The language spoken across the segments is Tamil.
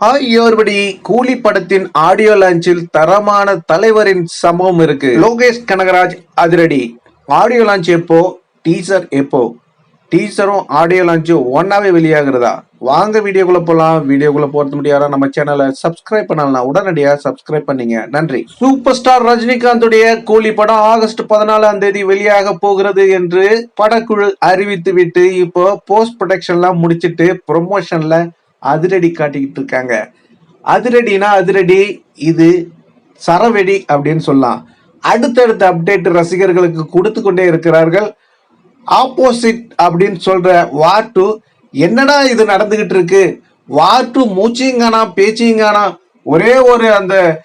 ஹாய் யோர்படி கூலி படத்தின் ஆடியோ லான்ச்சில் தரமான தலைவரின் சம்பவம் இருக்கு. லோகேஷ் கனகராஜ் அதிரடி. ஆடியோ லான்ச் எப்போ? டீசர் எப்போ? டீசரும் ஆடியோ லான்ச்சும் ஒன்னாவே வெளியாகிறதா? வாங்க வீடியோக்குள்ள போலாம். வீடியோக்குள்ள போறது முடியாதா நம்ம சேனலை சப்ஸ்கிரைப் பண்ணலாம் உடனடியா சப்ஸ்கிரைப் பண்ணீங்க. நன்றி. சூப்பர் ஸ்டார் ரஜினிகாந்துடைய கூலி படம் ஆகஸ்ட் பதினாலாம் தேதி வெளியாக போகிறது என்று படக்குழு அறிவித்து விட்டு இப்போ போஸ்ட் ப்ரொடக்ஷன்லாம் முடிச்சிட்டு ப்ரொமோஷன்ல அதிரடி காட்டிக்கிட்டு இருக்காங்க. அதிரடினா அதிரடி இது சரவெடி அப்படின்னு சொல்லலாம். அடுத்தடுத்த அப்டேட் ரசிகர்களுக்கு கொடுத்து கொண்டே இருக்கிறார்கள். ஆப்போசிட் அப்படின்னு சொல்ற வார் டூ என்னடா இது நடந்துகிட்டு இருக்கு? வார் டூ மூச்சிங்கானா பேச்சிங்கானா ஒரே ஒரு அந்த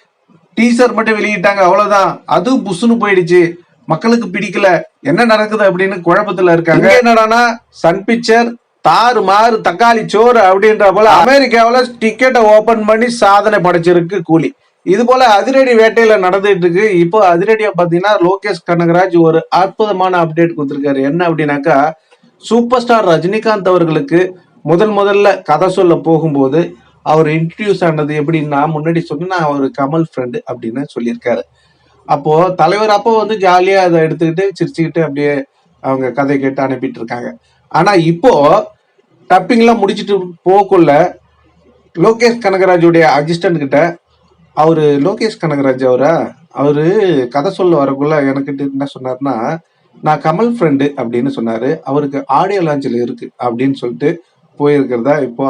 டீசர் மட்டும் வெளியிட்டாங்க அவ்வளவுதான். அது புஷ்னு போயிடுச்சு. மக்களுக்கு பிடிக்கல. என்ன நடக்குது அப்படின்னு குழப்பத்துல இருக்காங்க. என்னடானா சன் பிக்சர் தாறு மாறு தக்காளி சோறு அப்படின்ற போல அமெரிக்காவில் டிக்கெட்டை ஓபன் பண்ணி சாதனை படைச்சிருக்கு கூலி. இது போல அதிரடி வேட்டையில நடந்துட்டு இருக்கு. இப்போ அதிரடியா பாத்தீங்கன்னா லோகேஷ் கனகராஜ் ஒரு அற்புதமான அப்டேட் கொடுத்திருக்காரு. என்ன அப்படின்னாக்கா சூப்பர் ஸ்டார் ரஜினிகாந்த் அவர்களுக்கு முதல் முதல்ல கதை சொல்ல போகும்போது அவர் இன்ட்ரடியூஸ் ஆனது எப்படின்னா முன்னாடி சொன்னா அவர் கமல் ஃப்ரெண்டு அப்படின்னு சொல்லியிருக்காரு. அப்போ தலைவர் அப்போ வந்து ஜாலியா அதை எடுத்துக்கிட்டு சிரிச்சுக்கிட்டு அப்படியே அவங்க கதை கேட்டு அனுப்பிட்டு இருக்காங்க. ஆனா இப்போ டப்பிங்லாம் முடிச்சுட்டு போகக்குள்ள லோகேஷ் கனகராஜுடைய அசிஸ்டன்ட் கிட்ட அவரு லோகேஷ் கனகராஜ் அவரா? அவரு கதை சொல்ல வரக்குள்ள எனக்கு என்ன சொன்னார்னா நான் கமல் ஃப்ரெண்டு அப்படின்னு சொன்னாரு. அவருக்கு ஆடியோ லாஞ்சில் இருக்கு அப்படின்னு சொல்லிட்டு போயிருக்கிறதா இப்போ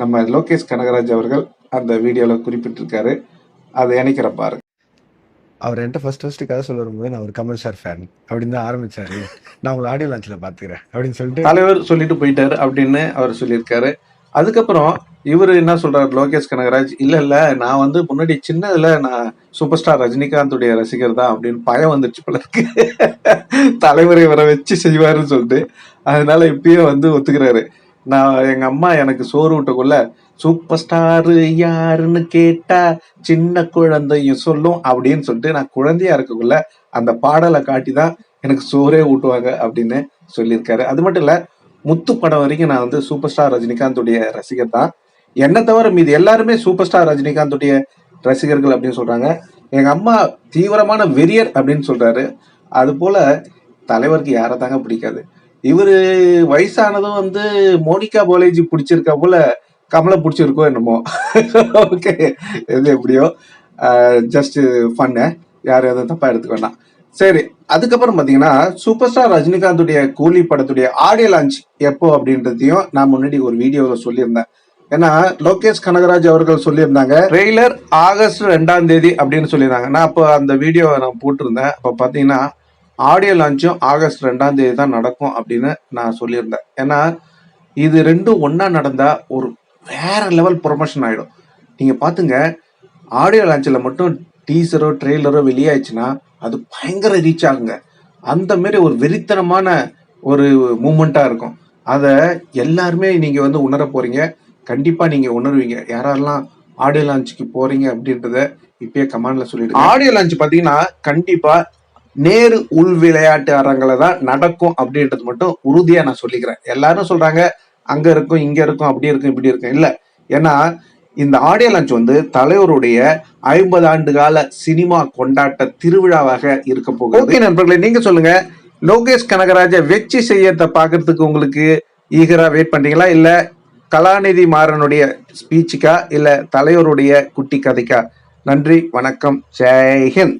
நம்ம லோகேஷ் கனகராஜ் அவர்கள் அந்த வீடியோவில் குறிப்பிட்டிருக்காரு. அதை இணைக்கிற பாருங்க. அவர் என்கிட்ட ஃபர்ஸ்ட் ஃபர்ஸ்ட் கதை சொல்ல வரும்போது நான் ஒரு கமல் சார் ஃபேன் அப்படின்னு தான் ஆரம்பிச்சாரு. நான் உங்களை ஆடியோ லான்ச்சில் பார்த்துக்கிறேன் அப்படின்னு சொல்லிட்டு தலைவர் சொல்லிட்டு போயிட்டாரு அப்படின்னு அவர் சொல்லியிருக்காரு. அதுக்கப்புறம் இவர் என்ன சொல்றாரு லோகேஷ் கனகராஜ்? இல்ல இல்ல நான் வந்து முன்னாடி சின்னதுல நான் சூப்பர் ஸ்டார் ரஜினிகாந்துடைய ரசிகர் தான் அப்படின்னு பயம் வந்துருச்சு போல இருக்கு. தலைவரை வர வச்சு செய்வாருன்னு சொல்லிட்டு. அதனால இப்பயே வந்து ஒத்துக்கிறாரு. நான் எங்க அம்மா எனக்கு சோறு விட்டக்குள்ள சூப்பர் ஸ்டாரு யாருன்னு கேட்டா சின்ன குழந்தையும் சொல்லும் அப்படின்னு சொல்லிட்டு நான் குழந்தையா இருக்கக்குள்ள அந்த பாடலை காட்டி தான் எனக்கு சோறே ஊட்டுவாங்க அப்படின்னு சொல்லியிருக்காரு. அது மட்டும் இல்ல முத்து படம் வரைக்கும் நான் வந்து சூப்பர் ஸ்டார் ரஜினிகாந்துடைய ரசிகர் தான். என்னை தவிர மீது எல்லாருமே சூப்பர் ஸ்டார் ரஜினிகாந்துடைய ரசிகர்கள் அப்படின்னு சொல்றாங்க. எங்க அம்மா தீவிரமான வெறியர் அப்படின்னு சொல்றாரு. அது போல தலைவருக்கு யாரை தாங்க பிடிக்காது. இவரு வயசானதும் வந்து மோனிகா பாலேஜி பிடிச்சிருக்கா போல கமலை பிடிச்சிருக்கோ என்னமோ. ஓகே எது எப்படியோ ஜஸ்ட் ஃபன்னு யாரும் எதுவும் தப்பா எடுத்துக்க வேண்டாம். சரி அதுக்கப்புறம் பார்த்தீங்கன்னா சூப்பர் ஸ்டார் ரஜினிகாந்துடைய கூலி படத்துடைய ஆடியோ லான்ச் எப்போ அப்படின்றதையும் நான் முன்னாடி ஒரு வீடியோவில் சொல்லியிருந்தேன். ஏன்னா லோகேஷ் கனகராஜ் அவர்கள் சொல்லியிருந்தாங்க ட்ரெய்லர் ஆகஸ்ட் ரெண்டாம் தேதி அப்படின்னு சொல்லியிருந்தாங்க. நான் அப்போ அந்த வீடியோவை நான் போட்டிருந்தேன். அப்போ பார்த்தீங்கன்னா ஆடியோ லான்ச்சும் ஆகஸ்ட் ரெண்டாம் தேதி தான் நடக்கும் அப்படின்னு நான் சொல்லியிருந்தேன். ஏன்னா இது ரெண்டும் ஒன்றா நடந்தால் ஒரு வேற லெவல் ப்ரொமோஷன் ஆகிடும் நீங்கள் பார்த்துங்க ஆடியோ லான்ச்சில் மட்டும் டீசரோ ட்ரெய்லரோ வெளியாயிடுச்சுன்னா அது பயங்கர ரீச் ஆகுங்க. அந்த மாரி ஒரு வெறித்தனமான ஒரு மூமெண்ட்டாக இருக்கும். அதை எல்லாருமே நீங்கள் வந்து உணர போகிறீங்க கண்டிப்பாக நீங்கள் உணர்வீங்க. யாரெல்லாம் ஆடியோ லான்ச்சுக்கு போகிறீங்க அப்படின்றத இப்பயே கமாண்டில் சொல்லிடுங்க. ஆடியோ லான்ச் பார்த்தீங்கன்னா கண்டிப்பாக நேரு உள் விளையாட்டு அரங்கில தான் நடக்கும் அப்படின்றது மட்டும் உறுதியா நான் சொல்லிக்கிறேன். எல்லாரும் சொல்றாங்க அங்க இருக்கும் இங்க இருக்கும் அப்படி இருக்கும் இப்படி இருக்கும். இல்ல ஏன்னா இந்த ஆடியோ லான்ச் வந்து தலைவருடைய ஐம்பது ஆண்டு கால சினிமா கொண்டாட்ட திருவிழாவாக இருக்க போகுது. ஓகே நண்பர்களே நீங்க சொல்லுங்க. லோகேஷ் கனகராஜ வெற்றி செய்யத்தை பாக்குறதுக்கு உங்களுக்கு ஈகரா வெயிட் பண்றீங்களா? இல்ல கலாநிதி மாறனுடைய ஸ்பீச்சுக்கா இல்ல தலைவருடைய குட்டி கதைக்கா? நன்றி வணக்கம் ஜெய்ஹிந்த்